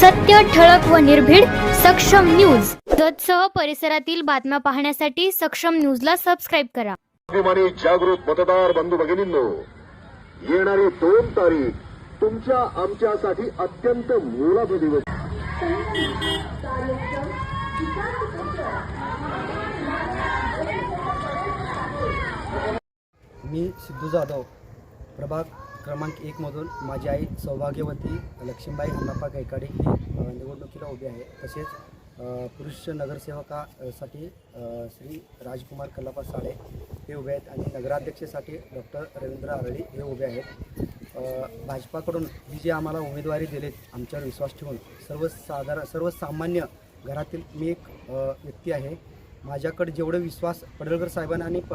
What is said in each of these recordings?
सत्य ठळक व निर्भीड सक्षम न्यूज. जतसह परिसरातील बातम्या पाहण्यासाठी सक्षम न्यूजला सबस्क्राईब करा. अभिमानी जागृत मतदार बंधू भगिनींनो येणारी दोन तारीख तुमच्या आमच्यासाठी अत्यंत मोलाचा दिवस मी सिद्धू जाधव प्रभाग क्रमांक एकमधून माझी आई सौभाग्यवती लक्ष्मीबाई अण्णाप्पा गायकाडे ही निवडणुकीला उभी आहे. तसेच पुरुष नगरसेवकासाठी श्री राजकुमार कल्लापा साळे हे उभे आहेत आणि नगराध्यक्षासाठी डॉक्टर रवींद्र आरळी हे उभे आहेत. भाजपाकडून ही जी आम्हाला उमेदवारी दिलीत आमच्यावर विश्वास ठेवून सर्वसाधारण सर्वसामान्य घरातील मी एक व्यक्ती आहे. माझ्याकडे जेवढं विश्वास पडळकर साहेबांनी आणि प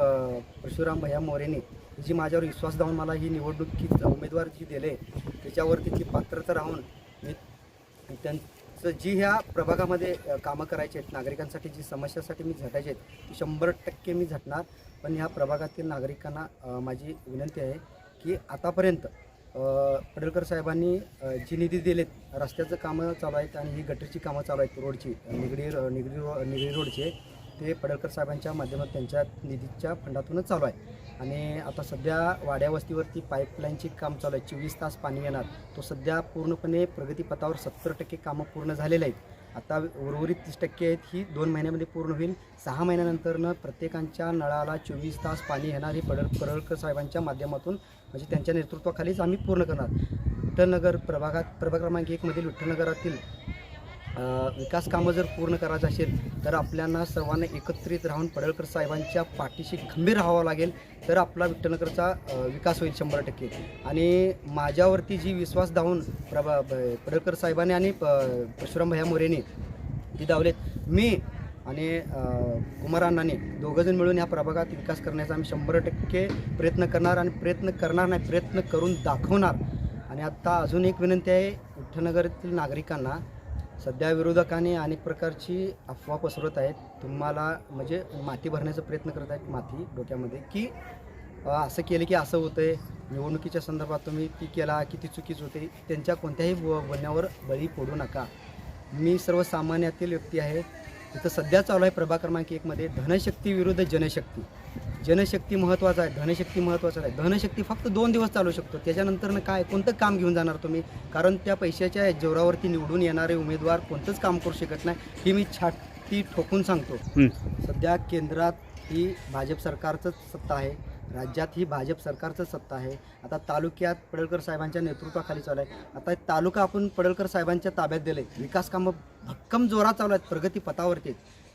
परशुराम भैया मोरेने जी माझ्यावर विश्वास दावून मला ही निवडणुकीत उमेदवार जी दिले त्याच्यावरती ती पात्रता राहून मी त्यांचं जी ह्या प्रभागामध्ये कामं करायची आहेत नागरिकांसाठी जी समस्यासाठी मी झटायचे आहेत ती शंभर टक्के मी झटणार. पण ह्या प्रभागातील नागरिकांना माझी विनंती आहे की आतापर्यंत पडळकर साहेबांनी जी निधी दिलेत रस्त्याचं कामं चालू आहेत आणि ही गटरची कामं चालू आहेत रोडची निगडी निगडी रो निगडी रोडचे ते पडळकर साहेबांच्या माध्यमातून त्यांच्या निधीच्या फंडातूनच चालू आहे. आणि आता सध्या वाड्यावस्तीवरती पाईपलाईनची काम चालू आहे. चोवीस तास पाणी येणार. तो सध्या पूर्णपणे प्रगतीपथावर सत्तर टक्के कामं पूर्ण झालेले आहेत. आता उर्वरित तीस टक्के आहेत. ही दोन महिन्यामध्ये पूर्ण होईल. सहा महिन्यानंतरनं प्रत्येकांच्या नळाला चोवीस तास पाणी येणार हे पडळ पडळकर साहेबांच्या माध्यमातून म्हणजे त्यांच्या नेतृत्वाखालीच आम्ही पूर्ण करणार. विठ्ठलनगर प्रभागात प्रभाग क्रमांक एकमधील विठ्ठलनगरातील विकास कामं जर पूर्ण करायचं असेल तर आपल्याला सर्वांना एकत्रित राहून पडळकर साहेबांच्या पाठीशी खंबीर राहावं लागेल. तर आपला विठ्ठलनगरचा विकास होईल शंभर टक्के. आणि माझ्यावरती जी विश्वास धावून प्रभा पडळकर साहेबांनी आणि प परशुराम भैया मोरेने ती धावलेत मी आणि अ, कुमार दोघंजण मिळून या प्रभागात विकास करण्याचा आम्ही शंभर टक्के प्रयत्न करणार आणि प्रयत्न करणार नाही प्रयत्न करून दाखवणार. आणि आत्ता अजून एक विनंती आहे विठ्ठलनगरातील नागरिकांना सध्या विरोधकांनी अनेक प्रकारची अफवा पसरवत आहेत. तुम्हाला म्हणजे माती भरण्याचा प्रयत्न करत आहेत माती डोक्यामध्ये की असं केलं की असं होतंय. निवडणुकीच्या संदर्भात तुम्ही ती केला की ती चुकीच होते. त्यांच्या कोणत्याही बोलण्यावर बळी पडू नका. मी सर्वसामान्यातील व्यक्ती आहे. तिथं सध्या चालू आहे प्रभा क्रमांक एकमध्ये धनशक्ती विरुद्ध जनशक्ती. जनशक्ती महत्त्वाचं आहे धनशक्ती महत्त्वाचं आहे. धनशक्ती फक्त दोन दिवस चालू शकतो. त्याच्यानंतरनं काय कोणतं काम घेऊन जाणार तुम्ही? कारण त्या पैशाच्या जोरावरती निवडून येणारे उमेदवार कोणतंच काम करू शकत नाही ही मी छाती ठोकून सांगतो. सध्या केंद्रात ही भाजप सरकारचंच सत्ता आहे राज्यात ही भाजप सरकारचंच सत्ता आहे. आता तालुक्यात पडळकर साहेबांच्या नेतृत्वाखाली चालू आहे. आता तालुका आपण पडळकर साहेबांच्या ताब्यात दिले विकास कामं भक्कम जोरात चालू आहेत प्रगती पथावरती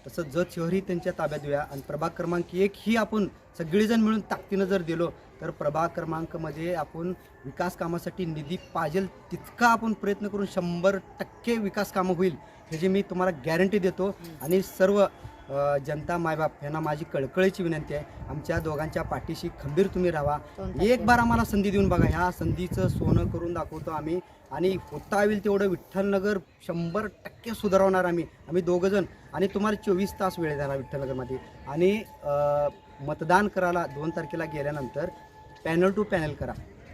तसं जत शहरी त्यांच्या ताब्यात देऊया आणि प्रभाग क्रमांक एक ही आपण सगळेजण मिळून ताकदीनं जर दिलो तर प्रभाग क्रमांकमध्ये आपण विकास कामासाठी निधी पाहिजेल तितका आपण प्रयत्न करून शंभर टक्के विकास कामं होईल ह्याची मी तुम्हाला गॅरंटी देतो. आणि सर्व जनता मायबाप यांना माझी कळकळीची विनंती आहे. आमच्या दोघांच्या पाठीशी खंबीर तुम्ही राहा. एक बार आम्हाला संधी देऊन बघा. ह्या संधीचं सोनं करून दाखवतो आम्ही. आणि होता येईल तेवढं विठ्ठलनगर शंभर टक्के सुधारवणार आम्ही. आम्ही दोघंजण आणि तुम्हाला चोवीस तास वेळ देणार विठ्ठलनगरमध्ये. आणि मतदान करायला दोन तारखेला गेल्यानंतर पॅनल टू पॅनल करा.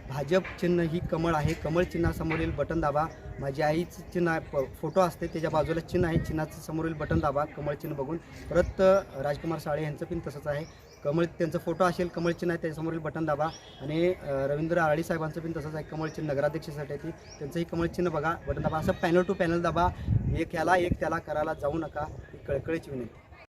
भाजप चिन्ह ही कमळ आहे. कमळ चिन्हासमोरील बटन दाबा. माझी आईचं चिन्ह आहे, प- फोटो असते. त्याच्या बाजूला चिन्ह आहे. चिन्हाचं समोरील बटन दाबा. कमळ चिन्ह बघून. परत राजकुमार साळे यांचं पण तसंच आहे. कमळ त्यांचं फोटो असेल कमळ चिन्ह आहे त्याच्यासमोरील बटन दाबा. आणि रवींद्र आळी साहेबांचं पण तसंच आहे. कमळ चिन्ह नगराध्यक्षासाठी ती. त्यांचंही कमळ चिन्ह बघा. बटन दाबा. असं पॅनल टू पॅनल दाबा. एक ह्याला एक त्याला करायला जाऊ नका. ही कळकळीची विनंती.